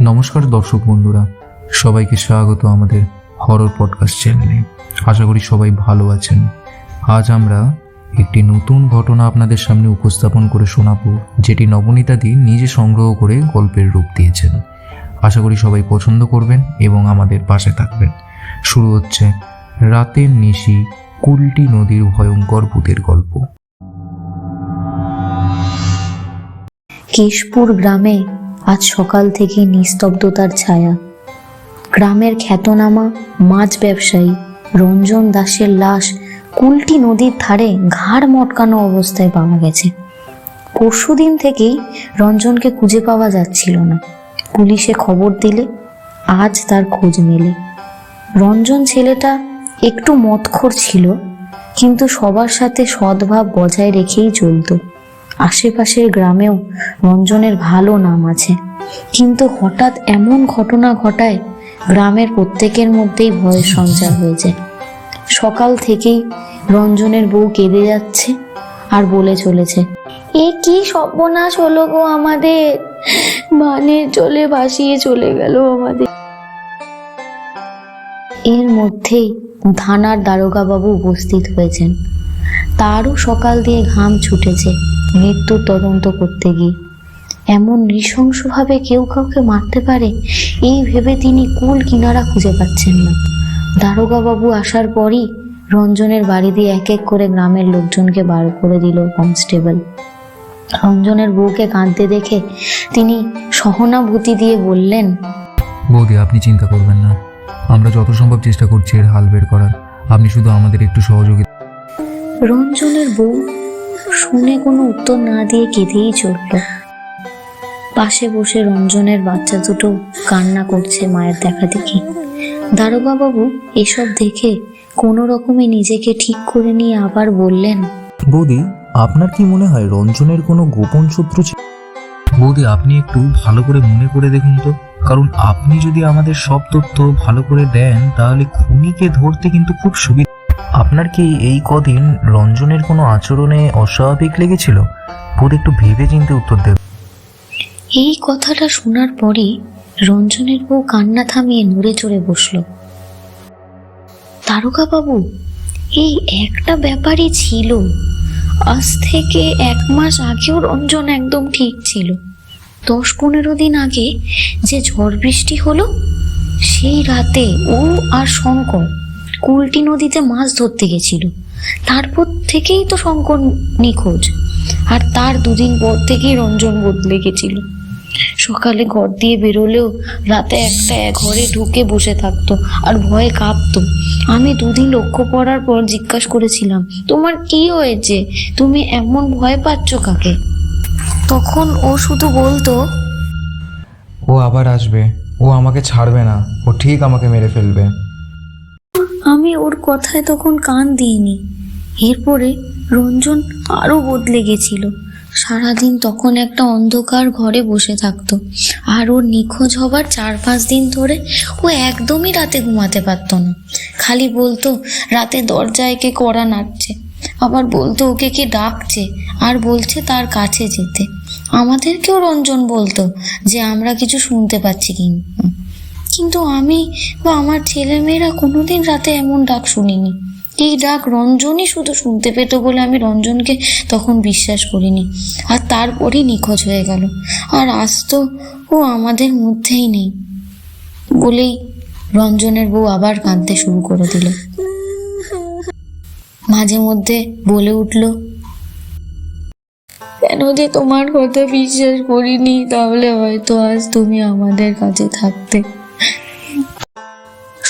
নমস্কার দর্শক বন্ধুরা, সবাইকে স্বাগত আমাদের হরর পডকাস্ট চ্যানেলে আশা করি সবাই ভালো আছেন। আজ আমরা একটি নতুন ঘটনা আপনাদের সামনে উপস্থাপন করে শোনাবো, যেটি নবনীতাদি নিজে সংগ্রহ করে গল্পের রূপ দিয়েছেন। আশা করি সবাই পছন্দ করবেন এবং আমাদের পাশে থাকবেন। শুরু হচ্ছে রাতের নিশি, কুলটি নদীর ভয়ঙ্কর ভূতের গল্প। কেশপুর গ্রামে আজ সকাল থেকে নিস্তব্ধতার ছায়া। গ্রামের খ্যাতনামা মাছ ব্যবসায়ী রঞ্জন দাসের লাশ কুলটি নদীর ধারে ঘাড় মটকানো অবস্থায় পাওয়া গেছে। পরশুদিন থেকেই রঞ্জনকে খুঁজে পাওয়া যাচ্ছিল না। পুলিশে খবর দিলে আজ তার খোঁজ মেলে। রঞ্জন ছেলেটা একটু মতখোর ছিল, কিন্তু সবার সাথে সদ্ভাব বজায় রেখেই চলতো। আশেপাশের গ্রামেও রঞ্জনের ভালো নাম আছে। কিন্তু হঠাৎ এমন ঘটনা ঘটায় গ্রামের প্রত্যেকের মধ্যেই ভয়ের সঞ্চার হয়েছে সকাল থেকেই রঞ্জনের বউ কেঁদে যাচ্ছে আর বলে চলেছে, এ কি সর্বনাশ হলো গো আমাদের? মানে চলে ভাসিয়ে চলে গেল আমাদের। এর মধ্যেই থানার দারোগা বাবু উপস্থিত হয়েছেন। তারও সকাল দিয়ে ঘাম ছুটেছে। মৃত্যুর তদন্ত করতে গিয়ে। এমন নৃশংসভাবে কেউ কাউকে মারতে পারে এই ভেবে তিনি কুল কিনারা খুঁজে পাচ্ছেন না। দারোগা বাবু আসার পরই রঞ্জনের বাড়ি দিয়ে এক এক করে গ্রামের লোকজনকে বার করে দিল কনস্টেবল। রঞ্জনের বউকে কাঁদতে দেখে তিনি সহানুভূতি দিয়ে বললেন বৌদি আপনি চিন্তা করবেন না। আমরা যত সম্ভব চেষ্টা করছি এর হাল বের করার। আপনি শুধু আমাদের একটু সহযোগিতা রঞ্জনের বউ শুনে কোনো উত্তর না দিয়ে কেঁদেই চলল। পাশে বসে রঞ্জনের বাচ্চা দুটো কান্না করছে মায়ের দেখা দেখি। দারোগা বাবু এসব দেখে কোনো রকমে নিজেকে ঠিক করে নিয়ে আবার বললেন, বৌদি, আপনার কি মনে হয় রঞ্জনের কোনো গোপন সূত্র ছিল? বৌদি, আপনি একটু ভালো করে মনে করে দেখুন তো। কারণ আপনি যদি আমাদের সব তথ্য ভালো করে দেন, তাহলে খুনিকে ধরতে কিন্তু খুব সুবিধা আপনার কি এই কদিন রঞ্জনের কোনো আচরণে অস্বাভাবিক লেগেছিল? বৌদি একটু ভেবে চিন্তে উত্তর দেব। এই কথাটা শোনার পরে রঞ্জনের বউ কান্না থামিয়ে নড়ে চড়ে বসল। তারকা বাবু এই একটা ব্যাপারই ছিল। আজ থেকে এক মাস আগেও রঞ্জন একদম ঠিক ছিল। দশ পনেরো দিন আগে যে ঝড় বৃষ্টি হলো, সেই রাতে ও আর শঙ্কর কুলটি নদীতে মাছ ধরতে গেছিল। তারপর থেকেই তো শঙ্কর নিখোঁজ। আর তার দুদিন পর থেকেই রঞ্জন বদলে গেছিল। সকালে ঘর দিয়ে বেরোলেও রাতে একটা এক ঘরে ঢুকে বসে থাকতো আর ভয়ে কাঁপতো। আমি দুদিন লক্ষ্য পড়ার পর জিজ্ঞাসা করেছিলাম, তোমার কি হয়েছে? তুমি এমন ভয় পাচ্ছ কাকে? তখন ও শুধু বলতো, ও আবার আসবে। ও আমাকে ছাড়বে না। ও ঠিক আমাকে মেরে ফেলবে। আমি ওর কথায় তখন কান দিইনি। এরপরে রঞ্জন আরও বদলে গেছিল। সারাদিন তখন একটা অন্ধকার ঘরে বসে থাকতো। আর ওর নিখোঁজ হবার চার পাঁচ দিন ধরে ও একদমই রাতে ঘুমাতে পারতো না। খালি বলতো, রাতে দরজায় কে কড়া নাড়ছে। আবার বলতো, ওকে কে ডাকছে? আর বলছে, তার কাছে যেতে। আমাদেরকেও রঞ্জন বলতো যে, আমরা কিছু শুনতে পাচ্ছি কি কিন্তু আমি বা আমার ছেলেমেয়েরা কোনোদিন রাতে এমন ডাক শুনিনি। এই ডাক রঞ্জনই শুধু শুনতে পেত বলে আমি রঞ্জনকে তখন বিশ্বাস করিনি। আর তারপরই নিখোঁজ হয়ে গেল। আর আজ তো ও আমাদের মধ্যেই নেই বলেই রঞ্জনের বউ আবার কাঁদতে শুরু করে দিল। মাঝে মধ্যে বলে উঠল, কেন যে তোমার কথা বিশ্বাস করিনি, তাহলে হয়তো আজ তুমি আমাদের কাছে থাকতে।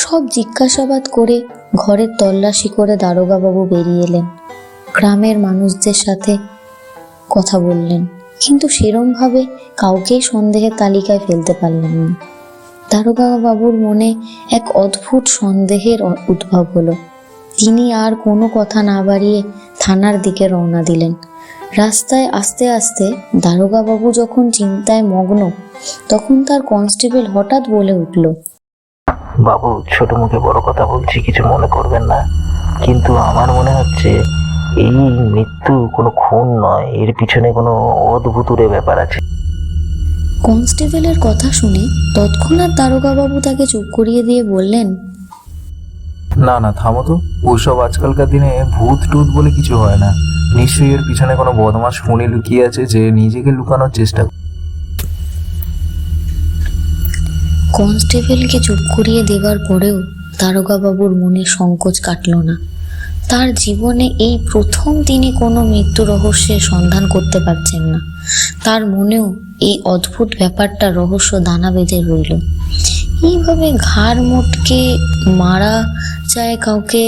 সব জিজ্ঞাসাবাদ করে ঘরের তল্লাশি করে দারোগাবাবু বেরিয়ে এলেন। গ্রামের মানুষদের সাথে কথা বললেন, কিন্তু সেরমভাবে কাউকেই সন্দেহের তালিকায় ফেলতে পারলেন না। দারোগা বাবুর মনে এক অদ্ভুত সন্দেহের উদ্ভব হলো। তিনি আর কোনো কথা না বাড়িয়ে থানার দিকে রওনা দিলেন। রাস্তায় আস্তে আস্তে দারোগা বাবু যখন চিন্তায় মগ্ন তখন তার কনস্টেবল হঠাৎ বলে উঠল বাবু ছোট মুখে বড় কথা বলছি কিছু মনে করবেন না। কিন্তু আমার মনে হচ্ছে এই মৃত্যু কোনো খুন নয় এর পিছনে কোনো অদ্ভুতুরে ব্যাপার আছে। কনস্টেবলের কথা শুনে তৎক্ষণাৎ দারোগাবাবু তাকে চুপ করিয়ে দিয়ে বললেন না না থামো তো। ওইসব আজকালকার দিনে ভূত টুত বলে কিছু হয় না। নিশ্চয়ই এর পিছনে কোনো বদমাস ফোনে লুকিয়ে আছে যে নিজেকে লুকানোর চেষ্টা। কনস্টেবলকে চুপ করিয়ে দেবার পরেও দারোগাবাবুর মনে সংকোচ কাটল না তার জীবনে এই প্রথম তিনি কোনো মৃত্যু রহস্যের সন্ধান করতে পারছেন না তার মনেও এই অদ্ভুত ব্যাপারটা রহস্য দানা বেঁধে রইল এইভাবে ঘাড় মোটকে মারা যায় কাউকে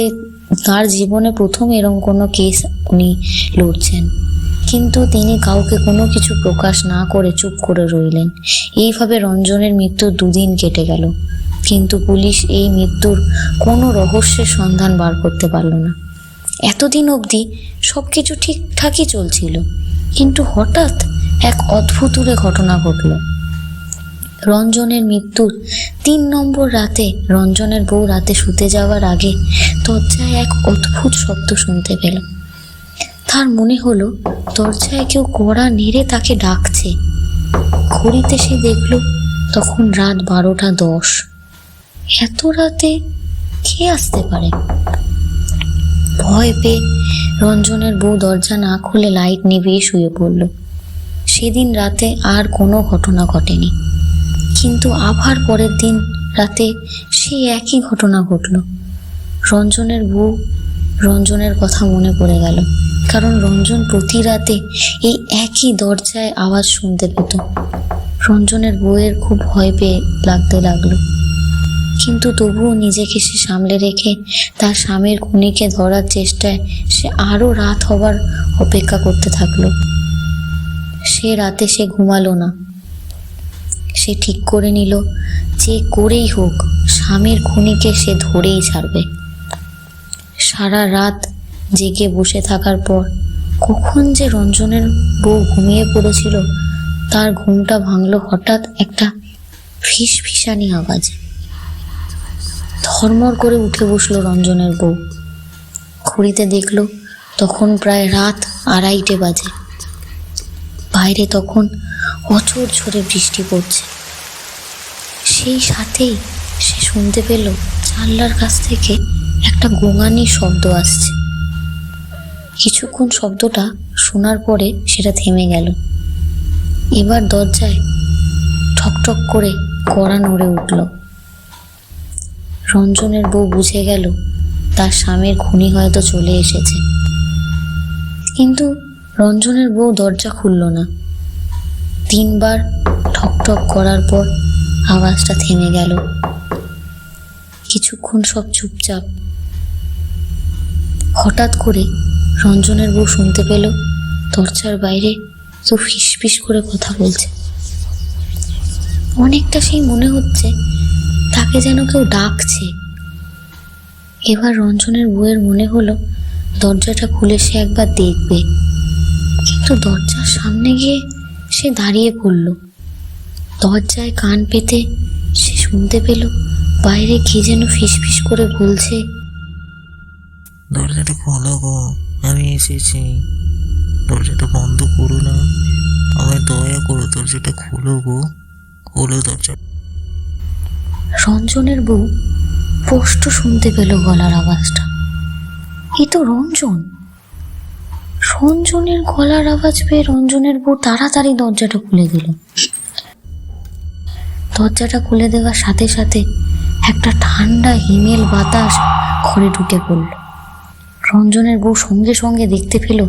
তার জীবনে প্রথম এরকম কোনো কেস উনি লড়ছেন। কিন্তু তিনি কাউকে কোনো কিছু প্রকাশ না করে চুপ করে রইলেন। এইভাবে রঞ্জনের মৃত্যুর দুদিন কেটে গেল। কিন্তু পুলিশ এই মৃত্যুর কোনো রহস্যের সন্ধান বার করতে পারল না। এতদিন অবধি সব কিছু ঠিকঠাকই চলছিল। কিন্তু হঠাৎ এক অদ্ভুতুরে ঘটনা ঘটল। রঞ্জনের মৃত্যুর তিন নম্বর রাতে রঞ্জনের বউ রাতে শুতে যাওয়ার আগে দরজায় এক অদ্ভুত শব্দ শুনতে পেল। তার মনে হলো দরজায় কেউ কড়া নেড়ে তাকে ডাকছে। ঘড়িতে সে দেখল তখন রাত বারোটা দশ। এত রাতে কে আসতে পারে? ভয় পেয়ে রঞ্জনের বউ দরজা না খুলে লাইট নিভিয়ে শুয়ে পড়ল। সেদিন রাতে আর কোনো ঘটনা ঘটেনি। কিন্তু আবার পরের দিন রাতে সেই একই ঘটনা ঘটল। রঞ্জনের বউ রঞ্জনের কথা মনে পড়ে গেল, কারণ রঞ্জন প্রতি রাতে এই একই দরজায় আওয়াজ শুনতে পেত। রঞ্জনের বউয়ের খুব ভয় পেয়ে লাগতে লাগল। কিন্তু তবুও নিজেকে সে সামলে রেখে তার স্বামীর খুনিকে ধরার চেষ্টায় সে আরও রাত হবার অপেক্ষা করতে থাকল। সে রাতে সে ঘুমালো না। সে ঠিক করে নিল। যে করেই হোক, স্বামীর খুনিকে সে ধরেই ছাড়বে। সারা রাত জেগে বসে থাকার পর কখন যে রঞ্জনের বউ ঘুমিয়ে পড়েছিল, তার ঘুমটা ভাঙলো হঠাৎ একটা ফিস ফিসানি আওয়াজে। ধর্মর করে উঠে বসল রঞ্জনের বউ। ঘড়িতে দেখল, তখন প্রায় রাত আড়াইটে বাজে। বাইরে তখন অচর ঝরে বৃষ্টি পড়ছে। সেই সাথেই সে শুনতে পেল জানলার কাছ থেকে একটা গোঙানি শব্দ আসছে। কিছুক্ষণ শব্দটা শোনার পরে সেটা থেমে গেল। এবার দরজায় ঠকঠক করে কড়া নড়ে উঠল। রঞ্জনের বউ বুঝে গেল তার স্বামীর খুনি হয়তো চলে এসেছে। কিন্তু রঞ্জনের বউ দরজা খুলল না। তিনবার ঠক ঠকঠক করার পর আওয়াজটা থেমে গেল। কিছুক্ষণ সব চুপচাপ। হঠাৎ করে রঞ্জনের বউ শুনতে পেল, দরজার বাইরে তো ফিসফিস করে কথা বলছে। অনেকটা সেই মনে হচ্ছে তাকে যেন কেউ ডাকছে। এবার রঞ্জনের বউয়ের মনে হলো, দরজাটা খুলে সে একবার দেখবে। কিন্তু দরজার সামনে গিয়ে সে দাঁড়িয়ে পড়ল। দরজায় কান পেতে সে শুনতে পেল বাইরে কে যেন ফিসফিস করে বলছে দরজাটা খোলো গো আমি এসেছি। দরজাটা বন্ধ করো না আমায় দয়া করো দরজাটা খোলো গো খোলো দরজা রঞ্জনের বউ স্পষ্ট শুনতে পেল গলার আওয়াজটা। এ তো রঞ্জন রঞ্জনের গলার আওয়াজ পেয়ে রঞ্জনের বউ তাড়াতাড়ি দরজাটা খুলে দিল। দরজাটা খুলে দেওয়ার সাথে সাথে একটা ঠান্ডা হিমেল বাতাস ঘরে ঢুকে পড়ল। রঞ্জনের বউ সঙ্গে সঙ্গে দেখতে পেল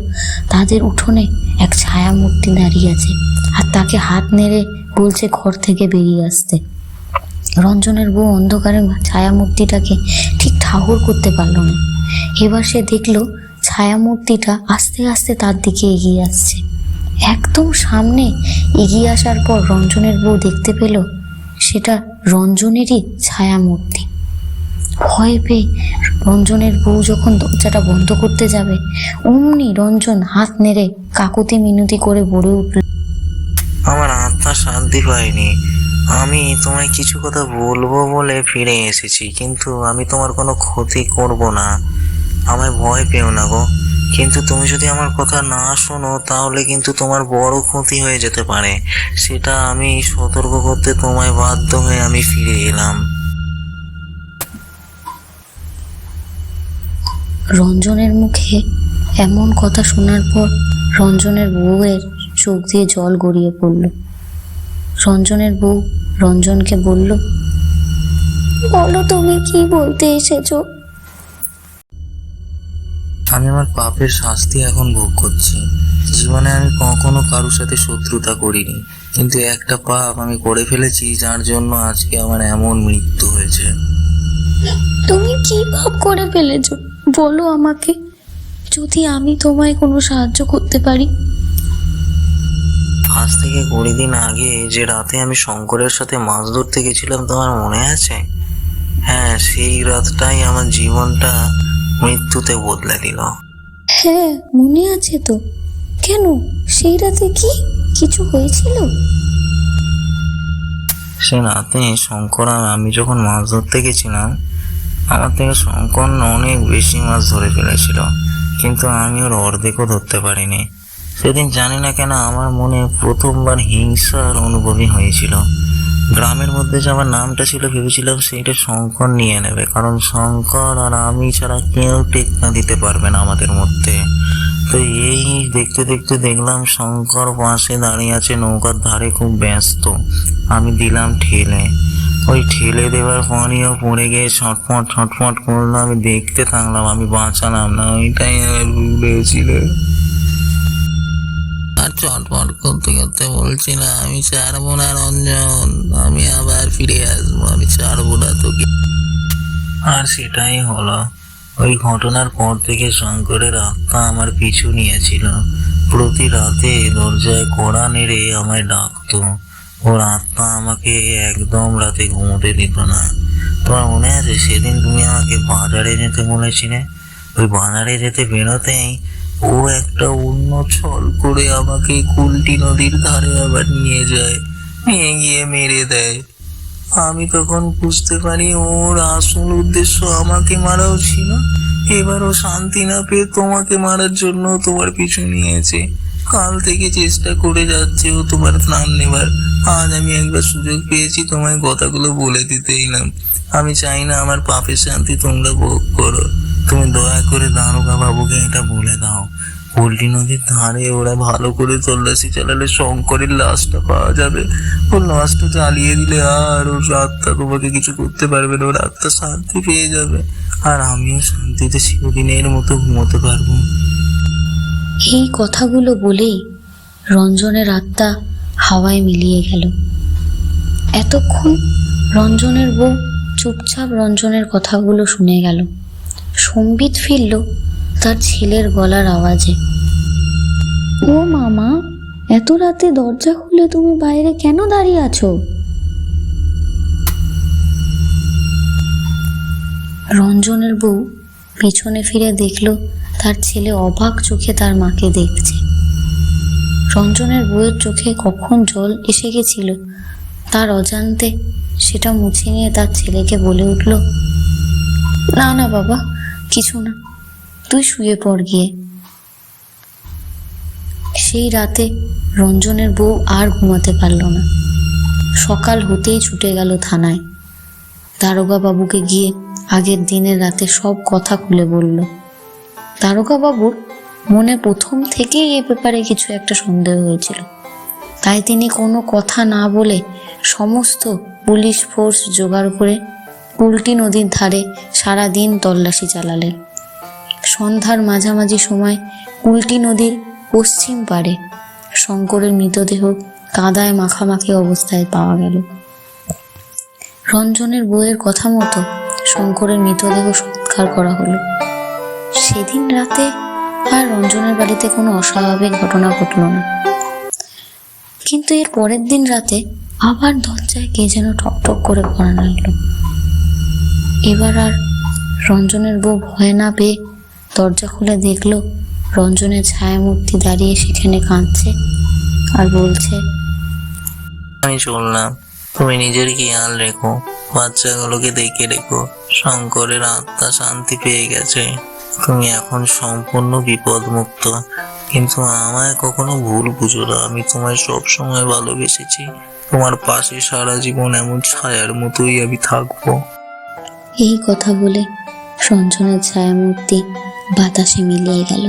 তাদের উঠোনে এক ছায়া মূর্তি দাঁড়িয়ে আছে আর তাকে হাত নেড়ে বলছে ঘর থেকে বেরিয়ে আসতে। রঞ্জনের বউ অন্ধকারে ছায়ামূর্তিটাকে ঠিক ঠাহর করতে পারল না। এবার সে দেখল ছায়ামূর্তিটা আস্তে আস্তে তার দিকে এগিয়ে আসছে একদম সামনে এগিয়ে আসার পর রঞ্জনের বউ দেখতে পেল, সেটা রঞ্জনেরই ছায়ামূর্তি। ভয় পেয়ে রঞ্জনের বউ যখন দরজাটা বন্ধ করতে যাবে, অমনি রঞ্জন হাত নেড়ে কাকুতি মিনতি করে বলে উঠল, আমার আত্মা শান্তি পায়নি আমি তোমায় কিছু কথা বলব বলে ফিরে এসেছি, কিন্তু আমি তোমার কোনো ক্ষতি করব না। আমায় ভয় পেও না গো। কিন্তু তুমি যদি আমার কথা না শোনো তাহলে কিন্তু তোমার বড় ক্ষতি হয়ে যেতে পারে। সেটা আমি সতর্ক করতে তোমায় বাধ্য হয়ে আমি ফিরে এলাম। রঞ্জনের মুখে এমন কথা শোনার পর রঞ্জনের বউয়ের চোখ দিয়ে জল গড়িয়ে পড়ল। রঞ্জনের বউ রঞ্জনকে বলল বলো তুমি কি বলতে এসেছ? আমি আমার পাপের শাস্তি এখন ভোগ করছি। জীবনে আমি কখনো কারোর সাথে শত্রুতা করিনি। কিন্তু একটা পাপ আমি করে ফেলেছি যার জন্য আজকে আমার এমন মৃত্যু হয়েছে। তুমি কি পাপ করে ফেলেছো? বলো আমাকে। যদি আমি তোমায় কোনো সাহায্য করতে পারি। আজ থেকে কুড়ি দিন আগে যে রাতে আমি শঙ্করের সাথে মাছ ধরতে গেছিলাম তোমার মনে আছে? হ্যাঁ সেই রাতটাই আমার জীবনটা মৃত্যুতে বদলে দিল। হ্যাঁ মনে আছে তো। কেন? সেই রাতে কি কিছু হয়েছিল? সে রাতে শঙ্কর আর আমি যখন মাছ ধরতে গেছিলাম আমার থেকে শঙ্কর অনেক বেশি মাছ ধরে ফেলেছিল কিন্তু আমি ওর অর্ধেকও ধরতে পারিনি। সেদিন জানি না কেন আমার মনে প্রথমবার হিংসার অনুভবই হয়েছিল। গ্রামের মধ্যে যে আমার নামটা ছিল, ভেবেছিলাম সেইটা শঙ্কর নিয়ে নেবে। কারণ শঙ্কর আর আমি ছাড়া কেউ টেক্কা দিতে পারবে না আমাদের মধ্যে। তো এই দেখতে দেখতে দেখলাম শঙ্কর পাশে দাঁড়িয়ে আছে, নৌকার ধারে খুব ব্যস্ত। আমি দিলাম ঠেলে। ওই ঠেলে দেওয়ার পরেও পড়ে গিয়ে ছটফট ছটফট করল। আমি দেখতে থাকলাম, আমি বাঁচালাম না। ওইটাই আমার ভুল হয়েছিল আর চটপট করতে করতে বলছি না, আমি ছাড়বো না রঞ্জন, আমি আবার ফিরে আসব, আমি ছাড়বো না তোকে। আর সেটাই হলো। ওই ঘটনার পর থেকে শঙ্করের আত্মা আমার পিছু নিয়েছিল। প্রতি রাতে দরজায় কড়া নেড়ে আমায় ডাকতো। ওর আত্মা আমাকে একদম রাতে ঘুমোতে দিত না। তোমার মনে আছে সেদিন তুমি আমাকে বাজারে যেতে বলেছিলে? ওই বাজারে যেতে বেরোতেই ও একটা অন্য ছল করে আমাকে কুলটি নদীর ধারে আবার নিয়ে যায় নিয়ে গিয়ে মেরে দেয়। আমি তখন বুঝতে পারি ওর আসল উদ্দেশ্য আমাকে মারাও ছিল। এবার ও শান্তি না পেয়ে তোমাকে মারার জন্য তোমার পিছু নিয়েছে। কাল থেকে চেষ্টা করে যাচ্ছে ও তোমার প্রাণ নেবার। আজ আমি একবার সুযোগ পেয়েছি তোমায় কথাগুলো বলে দিতেই না আমি চাই না আমার পাপের শান্তি তোমরা ভোগ করো। তুমি দয়া করে দারোগা বাবুকে এটা বলে দাও। পল্লী নদীর ধারে ওরা ভালো করে তল্লাশি চালালে শঙ্করের লাশটা পাওয়া যাবে। ওর লাশটা জ্বালিয়ে দিলে আর ওর আত্মা তোমাকে কিছু করতে পারবে না, ওর আত্মা শান্তি পেয়ে যাবে। আর আমিও শান্তিতে চিরদিনের মতো ঘুমোতে পারব। এই কথাগুলো বলেই রঞ্জনের আত্মা হাওয়ায় মিলিয়ে গেল। এতক্ষণ রঞ্জনের বউ চুপচাপ রঞ্জনের কথাগুলো শুনে গেল। সম্বিত ফিরল তার ছেলের গলার আওয়াজে। ও মামা এত রাতে দরজা খুলে তুমি বাইরে কেন দাঁড়িয়ে আছো? রঞ্জনের বউ পিছনে ফিরে দেখল তার ছেলে অবাক চোখে তার মাকে দেখছে। রঞ্জনের বউয়ের চোখে কখন জল এসে গেছিল তার অজান্তে সেটা মুছে নিয়ে তার ছেলেকে বলে উঠল না না বাবা কিছু না। তুই শুয়ে পড় গিয়ে। সেই রাতে রঞ্জনের বউ আর ঘুমাতে পারল না। সকাল হতেই ছুটে গেল থানায়। দারোগা বাবুকে গিয়ে আগের দিনের রাতে সব কথা খুলে বলল। দারোগা বাবুর মনে প্রথম থেকেই এ ব্যাপারে কিছু একটা সন্দেহ হয়েছিল। তাই তিনি কোনো কথা না বলে সমস্ত পুলিশ ফোর্স জোগাড় করে উল্টি নদীর ধারে সারা দিন তল্লাশি চালালেন সন্ধ্যার মাঝামাঝি সময় উল্টি নদীর পশ্চিম পাড়ে শঙ্করের মৃতদেহ কাদায় মাখামাখি অবস্থায় পাওয়া গেল। রঞ্জনের বইয়ের কথা মতো শঙ্করের মৃতদেহ সৎকার করা হলো। সেদিন রাতে আর রঞ্জনের বাড়িতে কোনো অস্বাভাবিক ঘটনা ঘটল না। কিন্তু এর পরের দিন রাতে আবার দরজায় কে যেন ঠক করে পড়া লাগল। এবার আর রঞ্জনের বউ ভয় না পেয়ে দরজা খুলে দেখল রঞ্জনের ছায়ামূর্তি দাঁড়িয়ে সেখানে কাঁদছে আর বলছে, আমি চললাম তুমি নিজের খেয়াল রেখো, বাচ্চাগুলোকে দেখে রেখো। শঙ্করের আত্মা শান্তি পেয়ে গেছে। তুমি এখন সম্পূর্ণ বিপদমুক্ত। কিন্তু আমায় কখনো ভুল বুঝো না। আমি তোমায় সব সময় ভালোবেসেছি। তোমার পাশে সারা জীবন এমন ছায়ার মতোই আমি থাকব। এই কথা বলে সঞ্জনের ছায়ামূর্তি বাতাসে মিলিয়ে গেল।